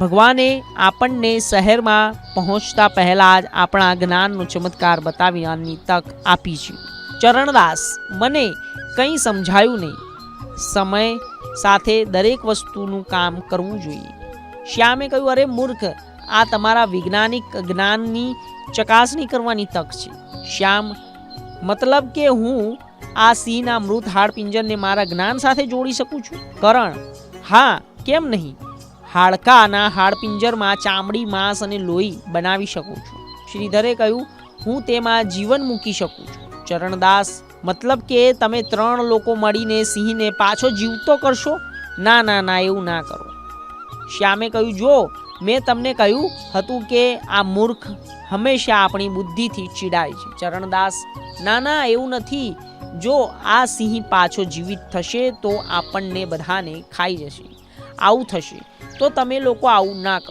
ભગવાને આપણને શહેરમાં પહોંચતા પહેલાં જ આપણા જ્ઞાનનો ચમત્કાર બતાવવાની તક આપી છે. ચરણદાસ, મને કંઈ સમજાયું નહીં. સમય સાથે દરેક વસ્તુનું કામ કરવું જોઈએ. શ્યામે કહ્યું, અરે મૂર્ખ, આ તમારા વૈજ્ઞાનિક જ્ઞાનની ચકાસણી કરવાની તક છે. શ્યામ, મતલબ કે હું આ સિંહના મૃત હાડપિંજરને મારા જ્ઞાન સાથે જોડી શકું છું? કરણ, હા, કેમ નહીં? હાડકાના હાડપિંજરમાં ચામડી, માંસ અને લોહી બનાવી શકું છું. શ્રીધરે કહ્યું, હું તેમાં જીવન મૂકી શકું છું. ચરણદાસ, મતલબ કે તમે ત્રણ લોકો મળીને સિંહને પાછો જીવતો કરશો? ના ના ના, એવું ના કરો. શ્યામે કહ્યું, જો, મેં તમને કહ્યું હતું કે આ મૂર્ખ હંમેશા આપણી બુદ્ધિથી ચીડાય છે. ચરણદાસ, ના ના, એવું નથી. જો આ સિંહ પાછો જીવિત થશે તો આપણને બધાને ખાઈ જશે. આવું થશે. તો તમે લોકો આવું ના કરો.